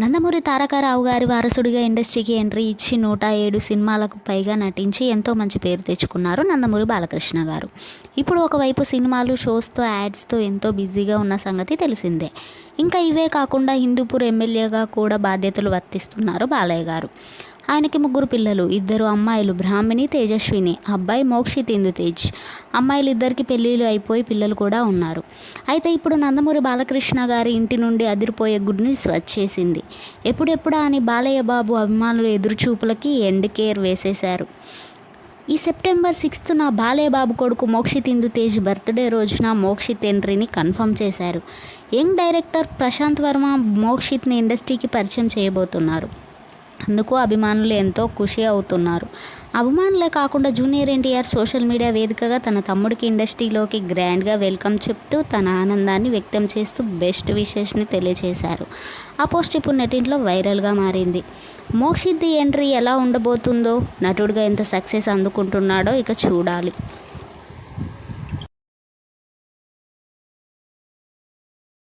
నందమూరి తారకారావు గారి వారసుడిగా ఇండస్ట్రీకి ఎంట్రీ ఇచ్చి నూట ఏడు సినిమాలకు పైగా నటించి ఎంతో మంచి పేరు తెచ్చుకున్నారు నందమూరి బాలకృష్ణ గారు. ఇప్పుడు ఒకవైపు సినిమాలు షోస్తో యాడ్స్తో ఎంతో బిజీగా ఉన్న సంగతి తెలిసిందే. ఇంకా ఇవే కాకుండా హిందూపూర్ ఎమ్మెల్యేగా కూడా బాధ్యతలు వర్తిస్తున్నారు బాలయ్య గారు. ఆయనకి ముగ్గురు పిల్లలు ఇద్దరు అమ్మాయిలు బ్రాహ్మిణి తేజస్విని అబ్బాయి మోక్షిత్ ఇందు తేజ్. అమ్మాయిలు ఇద్దరికి పెళ్ళిళ్ళు అయిపోయి పిల్లలు కూడా ఉన్నారు. అయితే ఇప్పుడు నందమూరి బాలకృష్ణ గారి ఇంటి నుండి అదిరిపోయే గుడ్ న్యూస్ వచ్చేసింది. ఎప్పుడెప్పుడా అని బాలయ్య బాబు అభిమానులు ఎదురుచూపులకి ఎండ్ కేర్ వేసేశారు. ఈ సెప్టెంబర్ సిక్స్త్ నా బాలయ్య బాబు కొడుకు మోక్షిత్ ఇందు తేజ్ బర్త్డే రోజున మోక్షిత్ ఎంట్రీని కన్ఫర్మ్ చేశారు. యంగ్ డైరెక్టర్ ప్రశాంత్ వర్మ మోక్షిత్ని ఇండస్ట్రీకి పరిచయం చేయబోతున్నారు. అందుకు అభిమానులు ఎంతో ఖుషి అవుతున్నారు. అభిమానులే కాకుండా జూనియర్ ఎన్టీఆర్ సోషల్ మీడియా వేదికగా తన తమ్ముడికి ఇండస్ట్రీలోకి గ్రాండ్గా వెల్కమ్ చెప్తూ తన ఆనందాన్ని వ్యక్తం చేస్తూ బెస్ట్ విషెస్ని తెలియజేశారు ఆ పోస్ట్ ఇప్పుడు నెటింట్లో వైరల్గా మారింది. మోక్షిద్ది ఎంట్రీ ఎలా ఉండబోతుందో నటుడిగా ఎంత సక్సెస్ అందుకుంటున్నాడో ఇక చూడాలి.